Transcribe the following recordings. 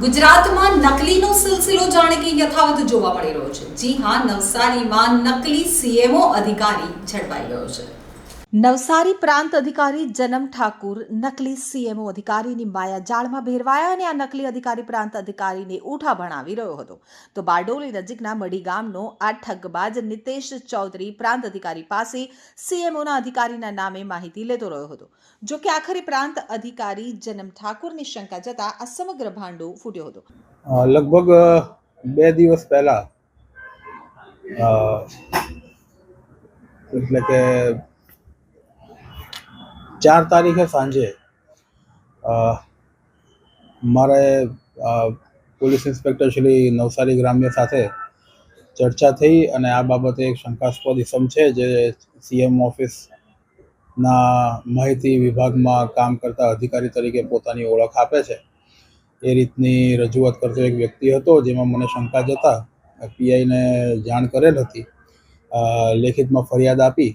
ગુજરાતમાં નકલીનો સિલસિલો જાણે કે યથાવત જોવા મળી રહ્યો છે. જી હા, નવસારીમાં નકલી સીએમઓ અધિકારી ઝડપાઈ ગયો છે. નવસારી પ્રાંત અધિકારી જનમ ઠાકુર, નકલી સીએમઓ અધિકારીની માયાજાળમાં ભેરવાયા અને આ નકલી અધિકારી પ્રાંત અધિકારીને ઉઠા ભણાવી રહ્યો હતો. તો બારડોલી નજીકના મડી ગામનો આ ઠગબાજ નિતેશ ચૌધરી પ્રાંત અધિકારી પાસે સીએમઓના અધિકારીના નામે માહિતી લેતો રહ્યો હતો. જો કે આખરે પ્રાંત અધિકારી જનમ ઠાકુરની શંકા જતા આ સમગ્ર ભાંડો ફૂટ્યો હતો. લગભગ બે દિવસ પહેલા એટલે કે ચાર તારીખે સાંજે મારે પોલીસ ઇન્સ્પેક્ટર શ્રી નવસારી ગ્રામ્ય સાથે ચર્ચા થઈ અને આ બાબતે એક શંકાસ્પદ ઇસમ છે જે સીએમ ઓફિસના માહિતી વિભાગમાં કામ કરતા અધિકારી તરીકે પોતાની ઓળખ આપે છે. એ રીતની રજૂઆત કરતો એક વ્યક્તિ હતો જેમાં મને શંકા જતા પીઆઈને જાણ કરેલ હતી. લેખિતમાં ફરિયાદ આપી.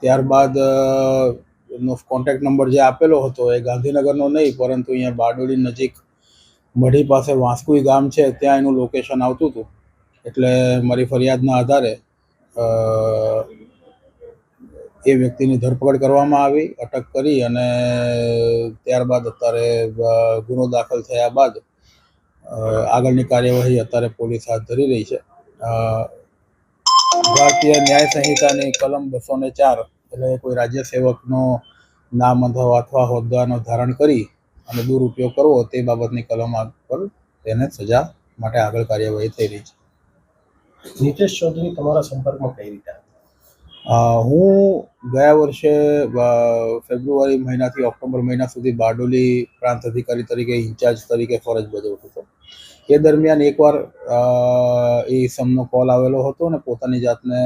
ત્યારબાદ એમનો કોન્ટેક્ટ નંબર જે આપેલો હતો એ ગાંધીનગરનો નહીં, પરંતુ અહીંયા બારડોલી નજીક મઢી પાસે વાંસકુઈ ગામ છે, ત્યાં એનું લોકેશન આવતું હતું. એટલે મારી ફરિયાદના આધારે એ વ્યક્તિની ધરપકડ કરવામાં આવી, અટક કરી અને ત્યારબાદ અત્યારે ગુનો દાખલ થયા બાદ આગળની કાર્યવાહી અત્યારે પોલીસ હાથ ધરી રહી છે. ભારતીય ન્યાય સંહિતાની કલમ બસો ને ચાર એટલે કોઈ રાજ્ય સેવકનો નામ અથવા અથવા હોદ્દાનો ધારણ કરી અને દુરુપયોગ કરવો તે બાબતની કલમ પર તેને સજા માટે આગળ કાર્યવાહી થઈ રહી છે. નીતેશ ચૌધરી તમારા સંપર્કમાં કઈ રીતે હું ગયા વર્ષે ફેબ્રુઆરી મહિનાથી ઓક્ટોબર મહિના સુધી બારડોલી પ્રાંત અધિકારી તરીકે ઇન્ચાર્જ તરીકે ફરજ બજાવતો હતો. એ દરમિયાન એકવાર એ સમનો કોલ આવેલો હતો અને પોતાની જાતને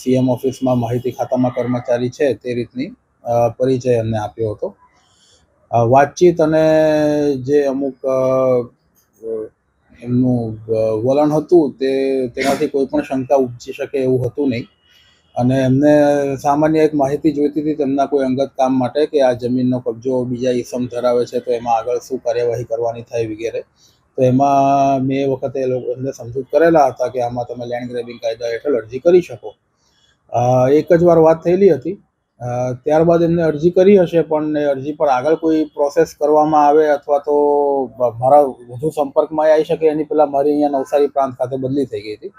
સીએમ ઓફિસમાં માહિતી ખાતામાં કર્મચારી છે તે રીતની પરિચય એમને આપ્યો હતો. વાતચીત અને જે અમુક એમનું વલણ હતું તે, તેનાથી કોઈ પણ શંકા ઉપજી શકે એવું હતું નહીં. અને એમને સામાન્ય એક માહિતી જોઈતી હતી તેમના કોઈ અંગત કામ માટે કે આ જમીનનો કબજો બીજા ઈસમ ધરાવે છે તો એમાં આગળ શું કાર્યવાહી કરવાની થાય વગેરે. તો એમાં મેં એ વખતે એમને સમજૂત કરેલા હતા કે આમાં તમે લેન્ડ ગ્રેબિંગ કાયદા હેઠળ અરજી કરી શકો. એક જ વાર વાત થયેલી હતી. ત્યારબાદ એમને અરજી કરી હશે, પણ એ અરજી પર આગળ કોઈ પ્રોસેસ કરવામાં આવે અથવા તો મારા વધુ સંપર્કમાં આવી શકે. એની પહેલાં મારી અહીંયા નવસારી પ્રાંત ખાતે બદલી થઈ ગઈ હતી.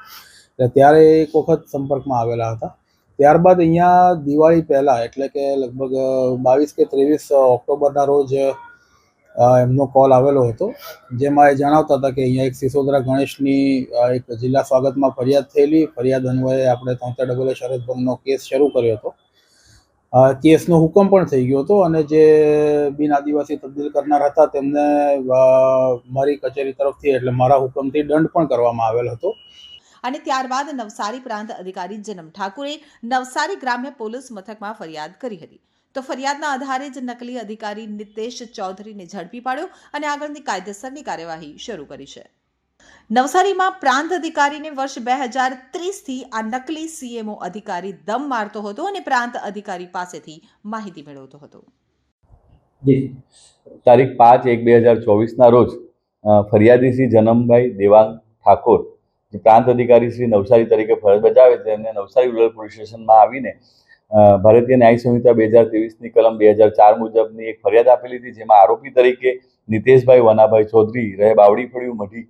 એટલે ત્યારે એક વખત સંપર્કમાં આવેલા હતા. ત્યારબાદ અહીંયા દિવાળી પહેલાં, એટલે કે લગભગ બાવીસ કે ત્રેવીસ ઓક્ટોબરના રોજ એમનો કોલ આવેલો હતો, જેમાં એ જણાવતા હતા કે અહીંયા એક સિસોદરા ગણેશની એક જિલ્લા સ્વાગતમાં ફરિયાદ થયેલી. ફરિયાદ અન્વયે આપણે તોતેર ડબલ શરદભંગનો કેસ શરૂ કર્યો હતો. કેસનો હુકમ પણ થઈ ગયો હતો અને જે બિન આદિવાસી તબદીલ કરનાર હતા તેમને મારી કચેરી તરફથી એટલે મારા હુકમથી દંડ પણ કરવામાં આવેલ હતો. અને ત્યારબાદ નવસારી પ્રાંત અધિકારી જનમ ઠાકુરે નવસારી ગ્રામ્ય પોલીસ મથકમાં ફરિયાદ કરી હતી. તો ફરિયાદના આધારે જ નકલી અધિકારી નિતેશ ચૌધરીને ઝડપી પાડ્યો અને આગળની કાયદેસરની કાર્યવાહી શરૂ કરી છે. નવસારીમાં પ્રાંત અધિકારીને વર્ષ બે હજાર ત્રીસથી આ નકલી સીએમઓ અધિકારી દમ મારતો હતો અને પ્રાંત અધિકારી પાસેથી માહિતી મેળવતો હતો. તારીખ પાંચ એક બે હજાર ચોવીસના રોજ ફરિયાદી શ્રી જનમભાઈ દેવાંગ ઠાકોર, જે પ્રાંત અધિકારી શ્રી નવસારી તરીકે ફરજ બજાવે છે એમને નવસારી રૂરલ પોલીસ સ્ટેશનમાં આવીને ભારતીય ન્યાય સંહિતા બે હજારની કલમ બે હજાર ચાર મુજબની એક ફરિયાદ આપેલી હતી, જેમાં આરોપી તરીકે નિતેશભાઈ વનાભાઈ ચૌધરી, રહે બાવડી ફળિયું મઢી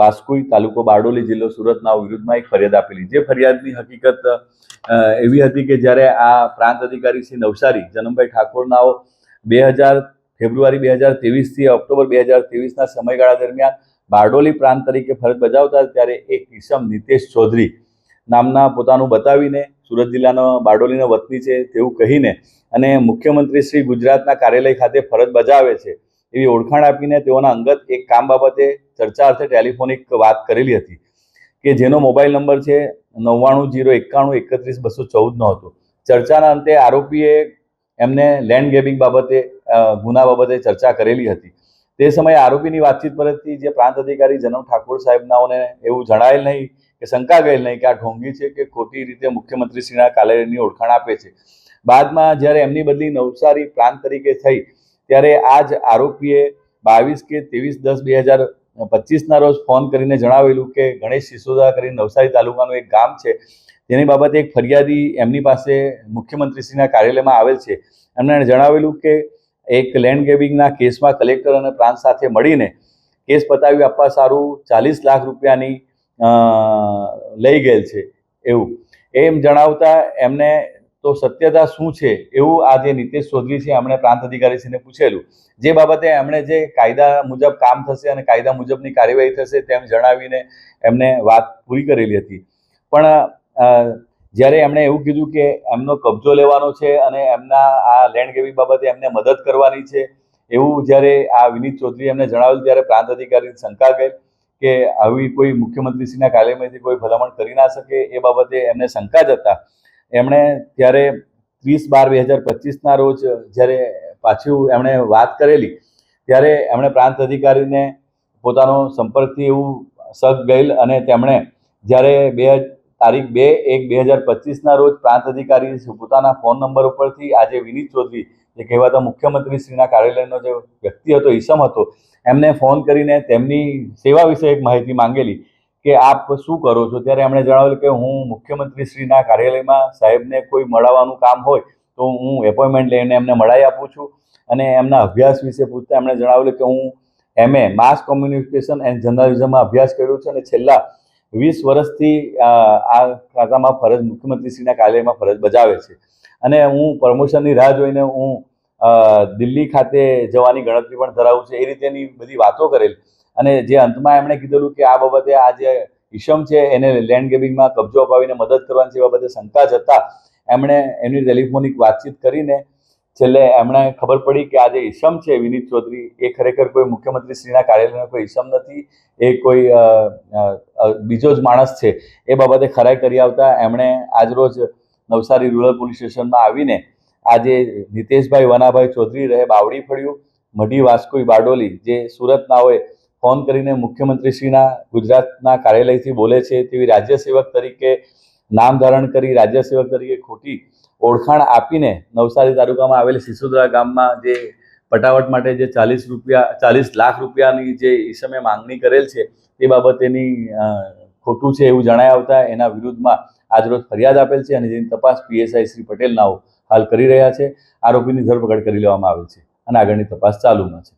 વાસ્કુઈ તાલુકો બારડોલી જિલ્લો સુરતના વિરુદ્ધમાં એક ફરિયાદ આપેલી. જે ફરિયાદની હકીકત એવી હતી કે જ્યારે આ પ્રાંત અધિકારી શ્રી નવસારી, જનમભાઈ ઠાકોરનાઓ બે હજાર ફેબ્રુઆરી બે હજાર ત્રેવીસથી ઓક્ટોબર બે હજાર ત્રેવીસના સમયગાળા દરમિયાન બારડોલી પ્રાંત તરીકે ફરજ બજાવતા ત્યારે એક ઈસમ નિતેશ ચૌધરી નામના પોતાનું બતાવીને સુરત જિલ્લાનો બારડોલીનો વતની છે તેવું કહીને અને મુખ્યમંત્રી શ્રી ગુજરાતના કાર્યાલય ખાતે ફરજ બજાવે છે એવી ઓળખાણ આપીને તેઓના અંગત એક કામ બાબતે ચર્ચા અર્થે ટેલિફોનિક વાત કરેલી હતી કે જેનો મોબાઈલ નંબર છે નવ્વાણું જીરો એકાણું એકત્રીસ બસો ચૌદનો હતો. ચર્ચાના અંતે આરોપીએ એમને લેન્ડ ગેબિંગ બાબતે ગુના બાબતે ચર્ચા કરેલી હતી. તે સમયે આરોપીની વાતચીત પરથી જે પ્રાંત અધિકારી જનમ ઠાકોર સાહેબનાઓને એવું જણાયેલ નહીં કે શંકા ગયેલ નહીં કે આ ઢોંગી છે કે ખોટી રીતે મુખ્યમંત્રીશ્રીના કાર્યાલયની ઓળખાણ આપે છે. બાદમાં જ્યારે એમની બદલી નવસારી પ્રાંત તરીકે થઈ, ત્યારે આ જ આરોપીએ બાવીસ કે ત્રેવીસ દસ બે હજાર પચીસના રોજ ફોન કરીને જણાવેલું કે ગણેશ સિસોદા કરીને નવસારી તાલુકાનું એક ગામ છે. તેની બાબતે એક ફરિયાદી એમની પાસે મુખ્યમંત્રીશ્રીના કાર્યાલયમાં આવેલ છે. એમણે જણાવેલું કે એક લેન્ડ ગ્રેબિંગના કેસમાં કલેક્ટર અને પ્રાંત સાથે મળીને કેસ પતાવી આપવા સારું ચાલીસ લાખ રૂપિયાની લઈ ગયેલ છે એવું. એમ જણાવતા એમને તો સત્યતા શું છે એવું આ જે નીતેશ ચૌધરી છે, એમણે પ્રાંત અધિકારીશ્રીને પૂછેલું. જે બાબતે એમણે જે કાયદા મુજબ કામ થશે અને કાયદા મુજબની કાર્યવાહી થશે તેમ જણાવીને એમને વાત પૂરી કરેલી હતી. પણ જ્યારે એમણે એવું કીધું કે એમનો કબજો લેવાનો છે અને એમના આ લેન્ડ ગેવિંગ બાબતે એમને મદદ કરવાની છે, એવું જ્યારે આ વિનીત ચૌધરી એમને જણાવેલું ત્યારે પ્રાંત અધિકારીની શંકા ગઈ કે આવી કોઈ મુખ્યમંત્રીશ્રીના કાર્યમાંથી કોઈ ભલામણ કરી ના શકે એ બાબતે એમને શંકા જ હતા. એમણે ત્યારે ત્રીસ બાર બે હજાર પચીસના રોજ જ્યારે પાછું એમણે વાત કરેલી, ત્યારે એમણે પ્રાંત અધિકારીને પોતાનો સંપર્કથી એવું શક ગયેલ અને તેમણે જ્યારે બે તારીખ બે એક બે હજાર પચીસના રોજ પ્રાંત અધિકારી પોતાના ફોન નંબર ઉપરથી આજે વિનીત ચૌધરી, જે કહેવાતા મુખ્યમંત્રીશ્રીના કાર્યાલયનો જે વ્યક્તિ હતો, ઈસમ હતો, એમને ફોન કરીને તેમની સેવા વિશે એક માહિતી માંગેલી કે આપ શું કરો છો? ત્યારે એમણે જણાવેલું કે હું મુખ્યમંત્રીશ્રીના કાર્યાલયમાં સાહેબને કોઈ મળવાનું કામ હોય તો હું એપોઇન્ટમેન્ટ લઈને એમને મળાવી આપું છું. અને એમના અભ્યાસ વિશે પૂછતા એમણે જણાવેલું કે હું એમએ માસ કોમ્યુનિકેશન એન્ડ જર્નલિઝમમાં અભ્યાસ કર્યો છે અને છેલ્લા વીસ વર્ષથી આ ખાતામાં ફરજ મુખ્યમંત્રીશ્રીના કાર્યાલયમાં ફરજ બજાવે છે. અને હું પ્રમોશનની રાહ જોઈને હું દિલ્હી ખાતે જવાની ગણતરી પણ ધરાવું છું. એ રીતેની બધી વાતો કરેલ. અને જે અંતમાં એમણે કીધેલું કે આ બાબતે આ જે ઈશમ છે એને લેન્ડ ગેબિંગમાં કબજો અપાવીને મદદ કરવાની છે બાબતે શંકા જતા એમણે એમની ટેલિફોનિક વાતચીત કરીને છેલ્લે એમણે ખબર પડી કે આ જે ઈસમ છે વિનીત ચૌધરી, એ ખરેખર કોઈ મુખ્યમંત્રીશ્રીના કાર્યાલયનો કોઈ ઈસમ નથી, એ કોઈ બીજો જ માણસ છે. એ બાબતે ખરાઈ કરી આવતા એમણે આજરોજ નવસારી રૂરલ પોલીસ સ્ટેશનમાં આવીને આજે નિતેશભાઈ વનાભાઈ ચૌધરી રહે બાવડી ફળ્યું, મઢી વાસ્કોઈ બારડોલી, જે સુરતના હોય, ફોન કરીને મુખ્યમંત્રીશ્રીના ગુજરાતના કાર્યાલયથી બોલે છે તેવી રાજ્ય સેવક તરીકે નામ ધારણ કરી રાજ્ય સેવક તરીકે ખોટી ઓળખાણ આપીને નવસારી તાલુકામાં આવેલ સિસોદરા ગામમાં જે પટાવટ માટે જે ચાલીસ રૂપિયા, ચાલીસ લાખ રૂપિયાની જે ઈસમે માંગણી કરેલ છે તે બાબતેની ખોટું છે એવું જણાય આવતા એના વિરુદ્ધમાં આજરોજ ફરિયાદ આપેલ છે અને જેની તપાસ પીએસઆઈ શ્રી પટેલ નાઓ હાલ કરી રહ્યા છે. આરોપીની ધરપકડ કરી લેવામાં આવેલ છે અને આગળની તપાસ ચાલુમાં છે.